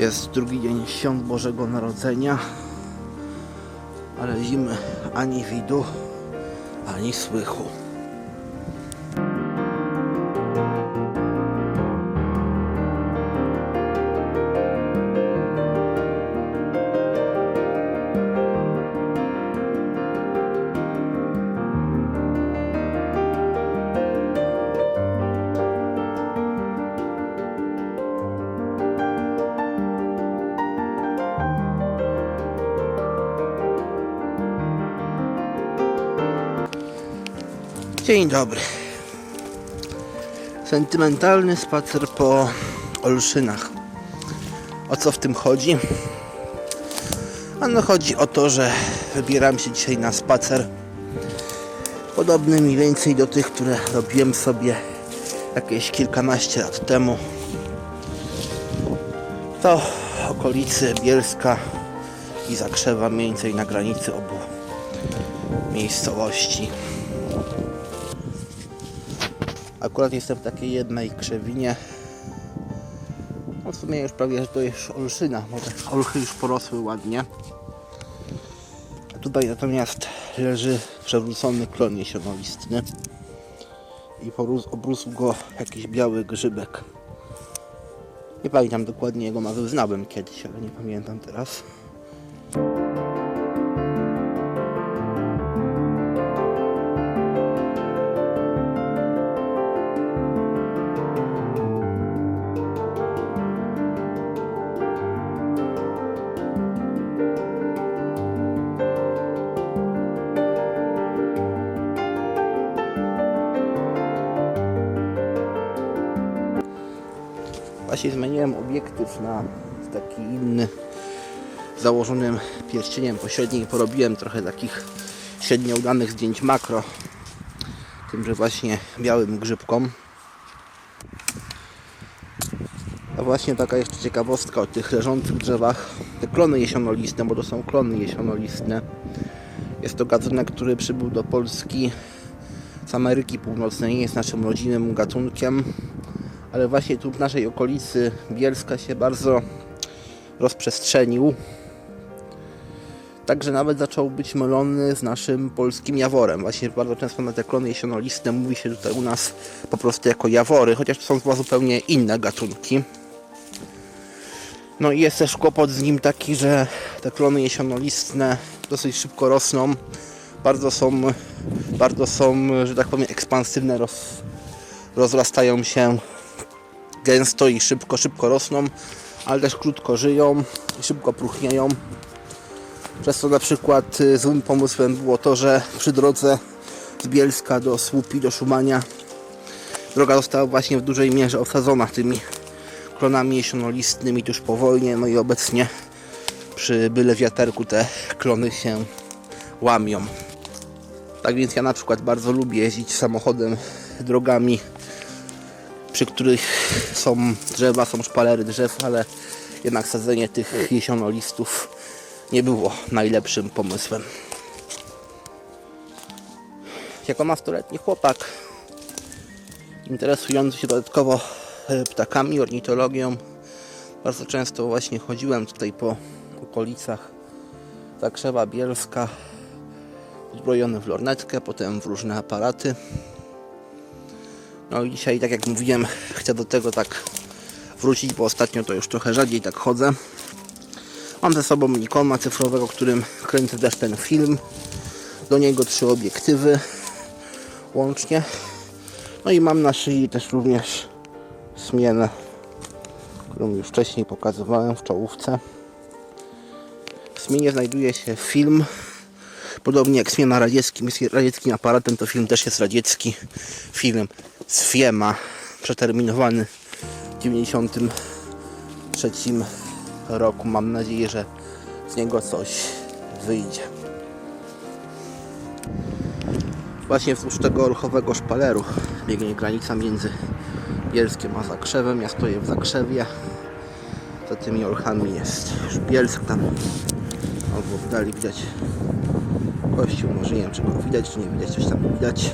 Jest drugi dzień świąt Bożego Narodzenia, ale zimy ani widu, ani słychu. Dzień dobry. Sentymentalny spacer po Olszynach. O co w tym chodzi? Ano chodzi o to, że wybieram się dzisiaj na spacer podobny mniej więcej do tych, które robiłem sobie jakieś kilkanaście lat temu. To okolicy Bielska i Zakrzewa, mniej więcej na granicy obu miejscowości. Akurat jestem w takiej jednej krzewinie. No w sumie już prawie, że to jest olszyna, bo te olchy już porosły ładnie. Tutaj natomiast leży przewrócony klon jesionolistny i obrósł go jakiś biały grzybek. Nie pamiętam dokładnie jego nazwy, znałem kiedyś, ale nie pamiętam teraz. Właśnie zmieniłem obiektyw na taki inny. Założonym pierścieniem pośrednim porobiłem trochę takich średnio udanych zdjęć makro tymże właśnie białym grzybkom. A właśnie taka jeszcze ciekawostka o tych leżących drzewach. Te klony jesionolistne, bo to są klony jesionolistne. Jest to gatunek, który przybył do Polski z Ameryki Północnej, jest naszym rodzinnym gatunkiem ale właśnie tu w naszej okolicy Bielska się bardzo rozprzestrzenił. Także nawet zaczął być mylony z naszym polskim jaworem. Właśnie bardzo często na te klony jesionolistne mówi się tutaj u nas po prostu jako jawory, chociaż to są chyba zupełnie inne gatunki. No i jest też kłopot z nim taki, że te klony jesionolistne dosyć szybko rosną. Bardzo są, bardzo są, że tak powiem, ekspansywne, roz, rozrastają się gęsto i szybko, szybko rosną, ale też krótko żyją szybko próchnieją. Przez co na przykład y, złym pomysłem było to, że przy drodze z Bielska do Słupi, do Szumania droga została właśnie w dużej mierze osadzona tymi klonami jesionolistnymi tuż po wojnie, no i obecnie przy byle wiaterku te klony się łamią. Tak więc ja na przykład bardzo lubię jeździć samochodem drogami przy których są drzewa, są szpalery drzew, ale jednak sadzenie tych jesionolistów nie było najlepszym pomysłem. Jako nastoletni chłopak interesujący się dodatkowo e, ptakami, ornitologią, bardzo często właśnie chodziłem tutaj po okolicach Zakrzewa Bielska, uzbrojony w lornetkę, potem w różne aparaty. No i dzisiaj, tak jak mówiłem, chcę do tego tak wrócić, bo ostatnio to już trochę rzadziej tak chodzę. Mam ze sobą Nikona cyfrowego, którym kręcę też ten film. Do niego trzy obiektywy łącznie. No i mam na szyi też również smienę, którą już wcześniej pokazywałem w czołówce. W smienie znajduje się film Podobnie jak Smiena radzieckim jest radzieckim aparatem, to film też jest radziecki film z Fiema, przeterminowany w 93 roku. Mam nadzieję, że z niego coś wyjdzie. Właśnie wzdłuż tego ruchowego szpaleru biegnie granica między Bielskiem a Zakrzewem. Ja stoję w Zakrzewie. Za tymi olchami jest już Bielsk tam. Albo w dali widać kościół. Może nie wiem, czy go widać, czy nie widać, coś tam widać.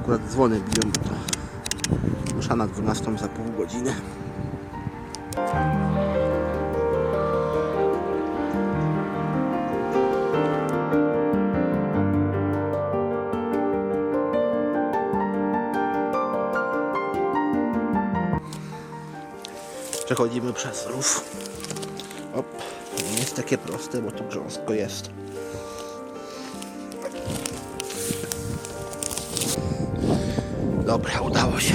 Akurat dzwony biją, bo to na 12 za pół godziny. Przechodzimy przez rów. Op, nie jest takie proste, bo tu grząsko jest. Dobra, udało się.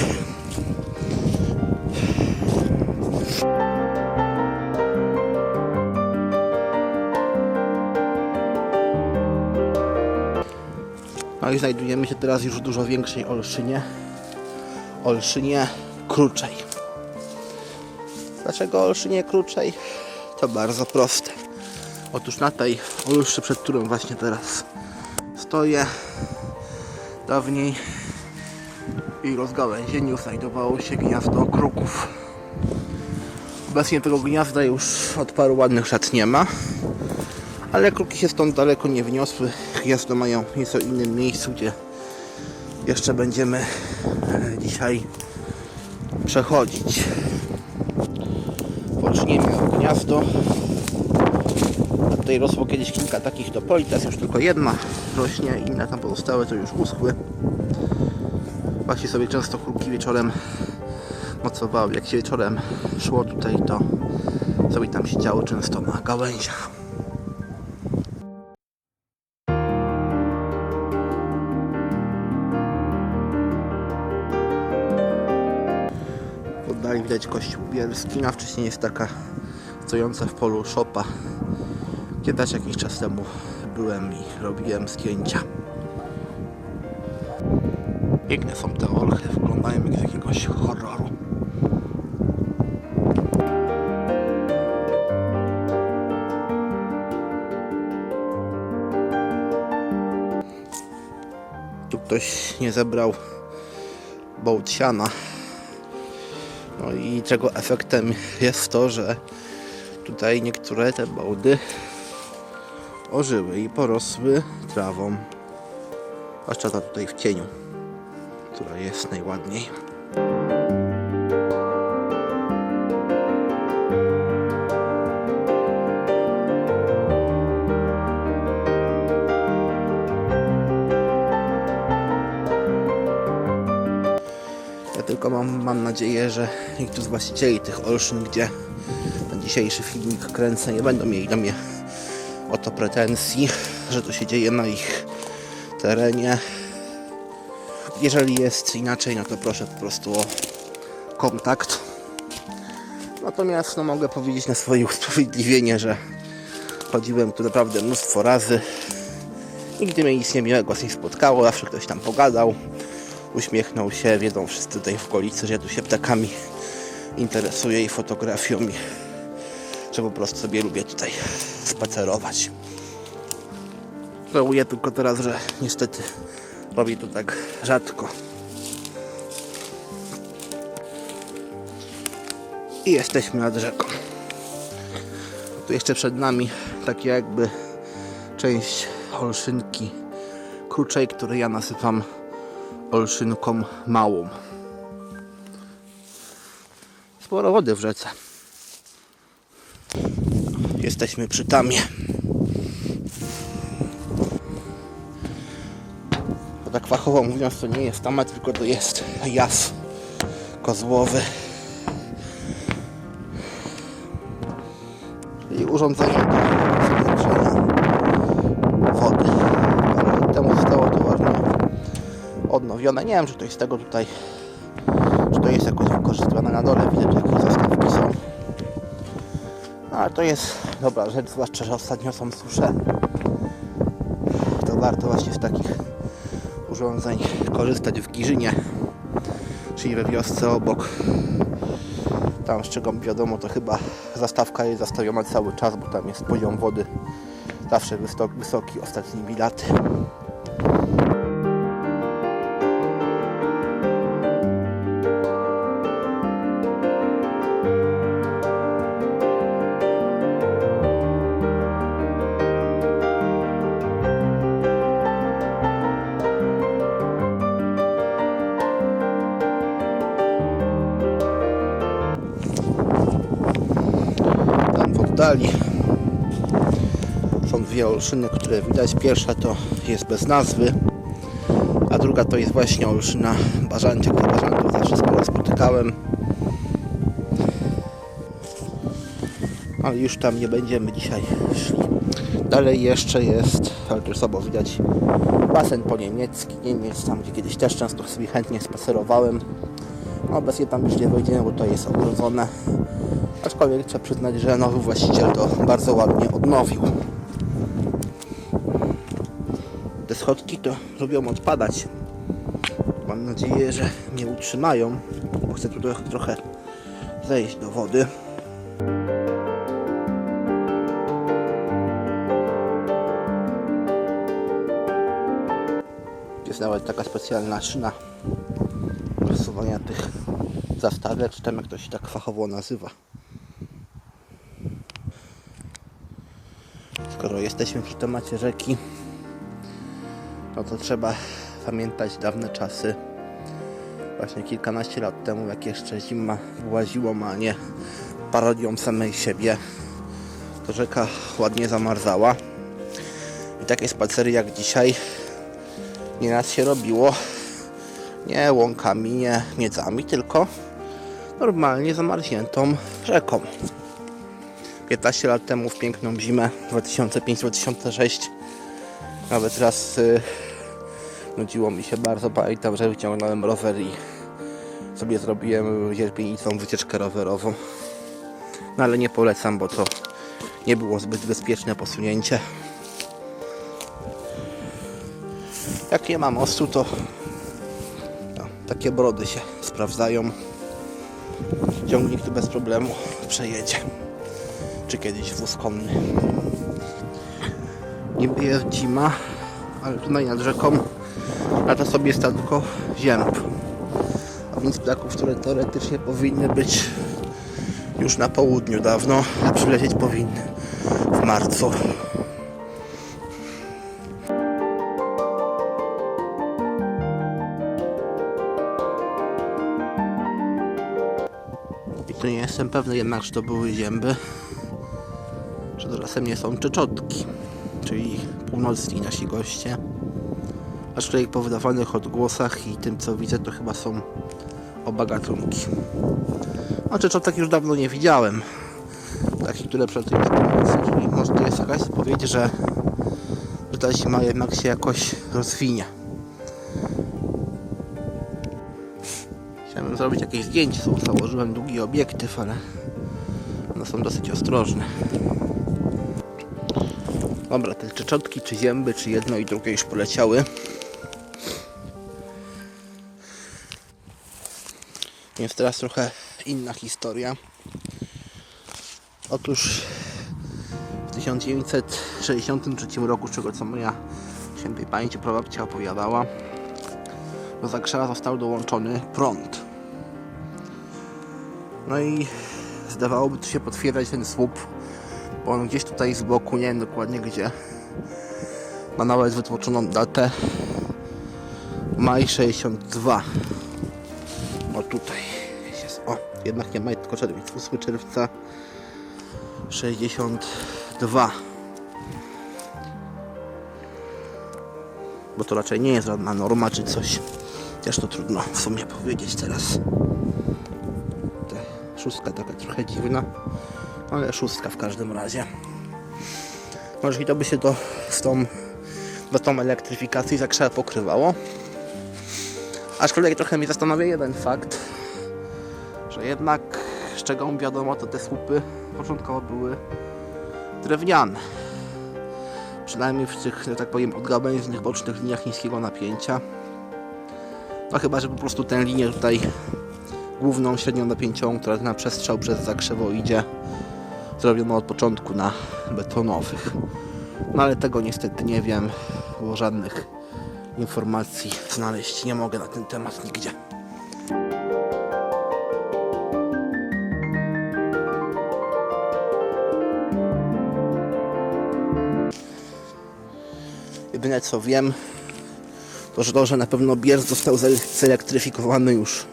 No i znajdujemy się teraz już w dużo większej Olszynie. Olszynie Kruczej. Dlaczego Olszynie Kruczej? To bardzo proste. Otóż na tej Olszy, przed którą właśnie teraz stoję, dawniej i rozgałęzieniu znajdowało się gniazdo kruków. Obecnie tego gniazda już od paru ładnych lat nie ma, ale kruki się stąd daleko nie wniosły. Gniazdo mają nieco innym miejscu, gdzie jeszcze będziemy e, dzisiaj przechodzić. Poczniemy miało gniazdo. Tutaj rosło kiedyś kilka takich topoli, teraz już tylko jedna rośnie, inne tam pozostałe to już uschły. Właśnie sobie często kruki wieczorem nocowały. Jak się wieczorem szło tutaj, to sobie tam siedziało często na gałęziach. W oddali widać kościół bielski, a wcześniej jest taka stojąca w polu szopa, też jakiś czas temu byłem i robiłem zdjęcia. Piękne są te olchy, wyglądają jak z jakiegoś horroru. Tu ktoś nie zebrał bołciana. No i czego efektem jest to, że tutaj niektóre te bołdy ożyły i porosły trawą. Zwłaszcza ta tutaj w cieniu, która jest najładniej. Ja tylko mam, mam nadzieję, że nikt z właścicieli tych olszyn, gdzie ten dzisiejszy filmik kręcę, nie będą mieli do mnie o to pretensji, że to się dzieje na ich terenie. Jeżeli jest inaczej, no to proszę po prostu o kontakt. Natomiast no, mogę powiedzieć na swoje usprawiedliwienie, że chodziłem tu naprawdę mnóstwo razy. Nigdy mnie nic nim spotkało, zawsze ktoś tam pogadał, uśmiechnął się, wiedzą wszyscy tutaj w okolicy, że ja tu się ptakami interesuję i fotografią i że po prostu sobie lubię tutaj spacerować. Żałuję tylko teraz, że niestety robię to tak rzadko. I jesteśmy nad rzeką. Tu jeszcze przed nami takie jakby część olszynki kruczej, który ja nazywam olszynką małą. Sporo wody w rzece. Jesteśmy przy tamie. Tak fachowo mówiąc, to nie jest tama, tylko to jest jas kozłowy. Czyli urządzenie do zwiększenia wody. Lat temu zostało to ładnie odnowione. Nie wiem, czy to jest tego tutaj, czy to jest jakoś wykorzystywane na dole. Widać, jakieś zastawki są. No, ale to jest dobra rzecz, zwłaszcza, że ostatnio są susze. To warto właśnie z takich urządzeń korzystać w Giżynie, czyli we wiosce obok. Tam z czego wiadomo, to chyba zastawka jest zastawiona cały czas, bo tam jest poziom wody zawsze wysok- wysoki ostatnimi laty. Dwie olszyny, które widać. Pierwsza to jest bez nazwy, a druga to jest właśnie olszyna. Te Bażantów zawsze sporo spotykałem. Ale już tam nie będziemy dzisiaj szli. Dalej jeszcze jest, ale tu sobą widać basen po niemiecki, Niemiec, tam gdzie kiedyś też często sobie chętnie spacerowałem. No obecnie tam już nie wejdziemy, bo to jest ogrodzone. Aczkolwiek trzeba przyznać, że nowy właściciel to bardzo ładnie odnowił. Te schodki to lubią odpadać. Mam nadzieję, że nie utrzymają, bo chcę tu trochę- zejść do wody. Jest nawet taka specjalna szyna przesuwania tych zastawek, czy tam jak to się tak fachowo nazywa. Skoro jesteśmy przy temacie rzeki, no to trzeba pamiętać dawne czasy. Właśnie kilkanaście lat temu, jak jeszcze zima właziło, a nie parodią samej siebie, to rzeka ładnie zamarzała. I takie spacery jak dzisiaj nieraz się robiło nie łąkami, nie miedzami, tylko normalnie zamarzniętą rzeką. 15 lat temu w piękną zimę 2005-2006 nawet raz y, nudziło mi się bardzo, pamiętam, że wyciągnąłem rower i sobie zrobiłem wierpienicą wycieczkę rowerową. No ale nie polecam, bo to nie było zbyt bezpieczne posunięcie. Jak nie ma mostu, to no, takie brody się sprawdzają. Ciągnik tu bez problemu przejedzie. Czy kiedyś wóz konny. Niby jest zima, ale tutaj nad rzeką lata sobie statko zięb. A więc ptaków, które teoretycznie powinny być już na południu dawno, a przylecieć powinny w marcu. I tu nie jestem pewny jednak, czy to były zięby, czy to czasem nie są czeczotki, czyli północni nasi goście. Aczkolwiek po wydawanych odgłosach i tym co widzę, to chyba są oba gatunki. A czeczotek już dawno nie widziałem. Takich, które przelatują północy, czyli może to jest jakaś zapowiedź, że, ta zima jednak się jakoś rozwinie. Chciałem zrobić jakieś zdjęcie, założyłem długi obiektyw, ale one są dosyć ostrożne. Dobra, te czeczotki, czy zęby, czy jedno i drugie już poleciały. Więc teraz trochę inna historia. Otóż w 1963 roku, z czego co moja świętej pamięci prababcia opowiadała, do Zakrzewa został dołączony prąd. No i zdawałoby to się potwierdzać ten słup, bo on gdzieś tutaj z boku, nie wiem dokładnie gdzie, ma nawet wytłoczoną datę maj 62. O tutaj jednak nie maj, tylko czerwiec, 8 czerwca 62. Bo to raczej nie jest żadna norma czy coś. Też to trudno w sumie powiedzieć teraz. Ta szóstka taka trochę dziwna, ale szóstka w każdym razie. Może i to by się to z tą, do tą elektryfikacji zakrzewa pokrywało. Aczkolwiek trochę mnie zastanawia jeden fakt, jednak z czego wiadomo, to te słupy początkowo były drewniane. Przynajmniej w tych, że tak powiem, odgałęźnych bocznych liniach niskiego napięcia. No chyba, że po prostu tę linię tutaj główną, średnią napięciową, która na przestrzał przez zakrzewo idzie, zrobiono od początku na betonowych. No ale tego niestety nie wiem, bo żadnych informacji znaleźć nie mogę na ten temat nigdzie. Jedyne co wiem, to że to, że na pewno Biers został zele- zelektryfikowany już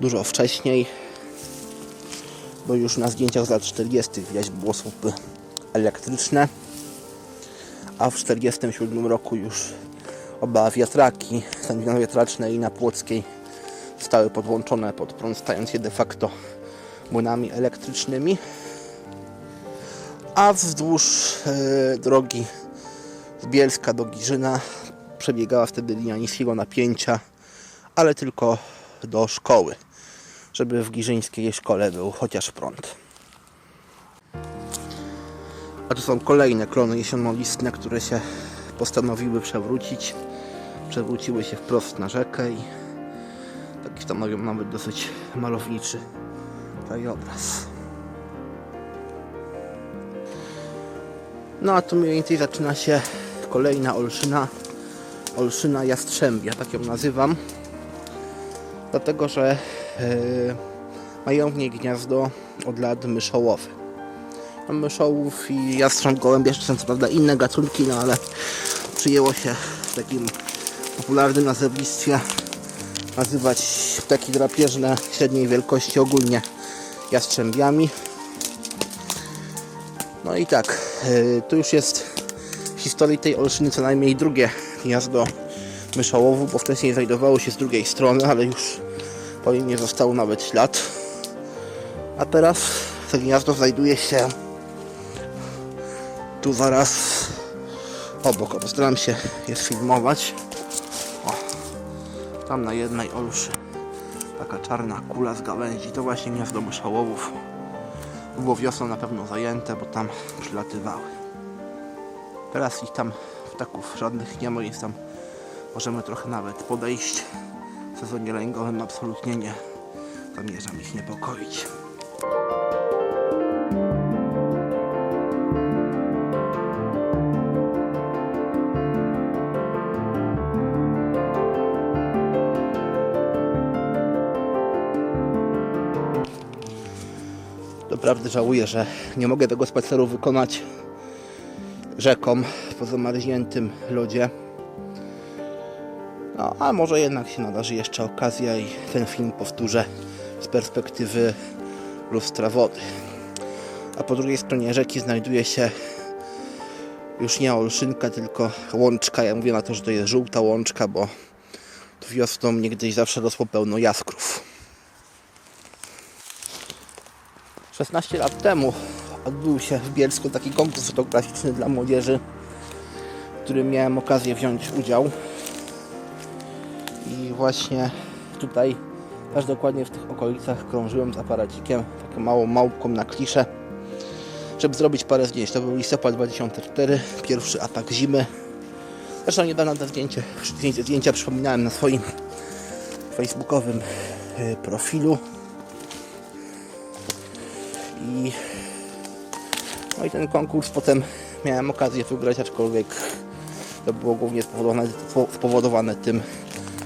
dużo wcześniej, bo już na zdjęciach z lat 40. widać było słupy elektryczne, a w 47 roku już oba wiatraki, stanowisko wiatraczne i na Płockiej zostały podłączone pod prąd, stając je de facto młynami elektrycznymi. A wzdłuż e, drogi z Bielska do Giżyna przebiegała wtedy linia niskiego napięcia, ale tylko do szkoły, żeby w giżyńskiej szkole był chociaż prąd. A tu są kolejne klony jesionolistne, które się postanowiły przewrócić. Przewróciły się wprost na rzekę i taki stanowią nawet dosyć malowniczy krajobraz. No a tu mniej więcej zaczyna się kolejna olszyna. Olszyna Jastrzębia, tak ją nazywam. Dlatego, że yy, mają w niej gniazdo od lat myszołowe. No, Myszołów i jastrząb gołębie to są co prawda inne gatunki, no ale przyjęło się w takim popularnym nazewnictwie nazywać ptaki drapieżne średniej wielkości ogólnie jastrzębiami. No i tak, yy, tu już jest historii tej olszyny co najmniej drugie gniazdo myszołowu, bo wcześniej znajdowało się z drugiej strony, ale już po nim nie zostało nawet ślad. A teraz to gniazdo znajduje się tu zaraz obok. Postaram się je sfilmować. O, tam na jednej olszy taka czarna kula z gałęzi. To właśnie gniazdo myszołowów. Było wiosną na pewno zajęte, bo tam przylatywały. Teraz ich tam ptaków żadnych nie ma, więc tam możemy trochę nawet podejść. W sezonie lęgowym absolutnie nie zamierzam ich niepokoić. Doprawdy żałuję, że nie mogę tego spaceru wykonać rzeką po zamarzniętym lodzie. No, a może jednak się nadarzy jeszcze okazja i ten film powtórzę z perspektywy lustra wody. A po drugiej stronie rzeki znajduje się już nie olszynka, tylko łączka. Ja mówię na to, że to jest żółta łączka, bo tu wiosną niegdyś zawsze rosło pełno jaskrów. 16 lat temu odbył się w Bielsku taki konkurs fotograficzny dla młodzieży, w którym miałem okazję wziąć udział. I właśnie tutaj, aż dokładnie w tych okolicach krążyłem z aparacikiem, taką małą małpką na kliszę, żeby zrobić parę zdjęć. To był listopad 2004, pierwszy atak zimy. Zresztą niedawno te zdjęcie, zdjęcia, przypominałem na swoim facebookowym y, profilu. I, no i ten konkurs potem miałem okazję wygrać, aczkolwiek to było głównie spowodowane, spowodowane tym,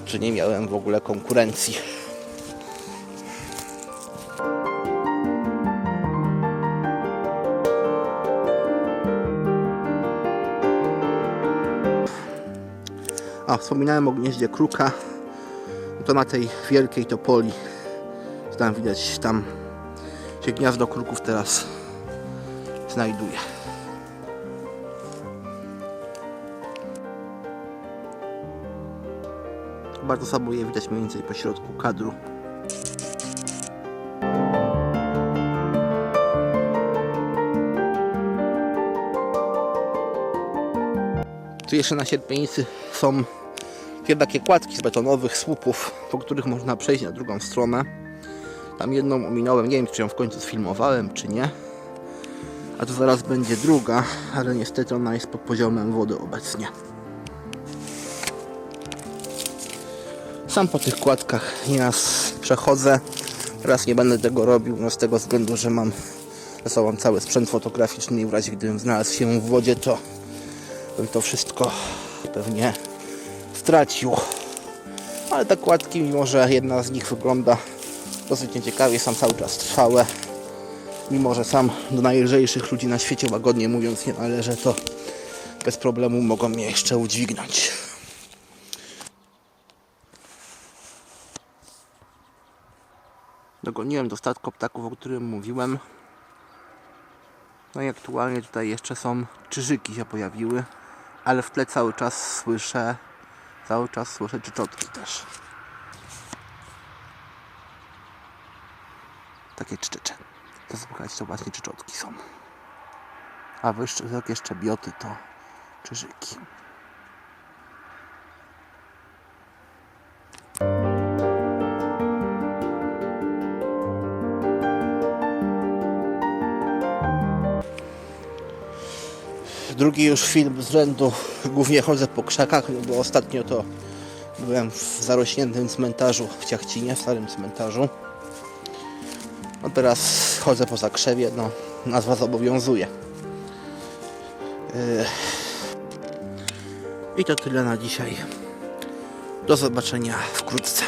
że nie miałem w ogóle konkurencji. A, wspominałem o gnieździe kruka. To na tej wielkiej topoli. Tam widać, tam się gniazdo kruków teraz znajduje. Bardzo słabo je widać mniej więcej po środku kadru. Tu jeszcze na sierpienicy są dwie takie kładki z betonowych słupów, po których można przejść na drugą stronę. Tam jedną ominąłem, nie wiem czy ją w końcu sfilmowałem, czy nie. A tu zaraz będzie druga, ale niestety ona jest pod poziomem wody obecnie. Sam po tych kładkach nieraz przechodzę. Teraz nie będę tego robił, no z tego względu, że mam ze sobą cały sprzęt fotograficzny i w razie gdybym znalazł się w wodzie, to bym to wszystko pewnie stracił. Ale te kładki, mimo że jedna z nich wygląda dosyć nieciekawie, są cały czas trwałe. Mimo, że sam do najlżejszych ludzi na świecie łagodnie mówiąc nie należę, to bez problemu mogą mnie jeszcze udźwignąć. Dogoniłem do statku ptaków, o którym mówiłem. No i aktualnie tutaj jeszcze są czyżyki się pojawiły, ale w tle cały czas słyszę, cały czas słyszę czyczotki też. Takie czczecze. To słychać, to właśnie czyczotki są. A wyższy wzrok jeszcze bioty to czyżyki. Drugi już film z rzędu. Głównie chodzę po krzakach, bo ostatnio to byłem w zarośniętym cmentarzu w Ciachcinie, w starym cmentarzu. Teraz chodzę po zakrzewie, no nazwa zobowiązuje. Yy. I to tyle na dzisiaj. Do zobaczenia wkrótce.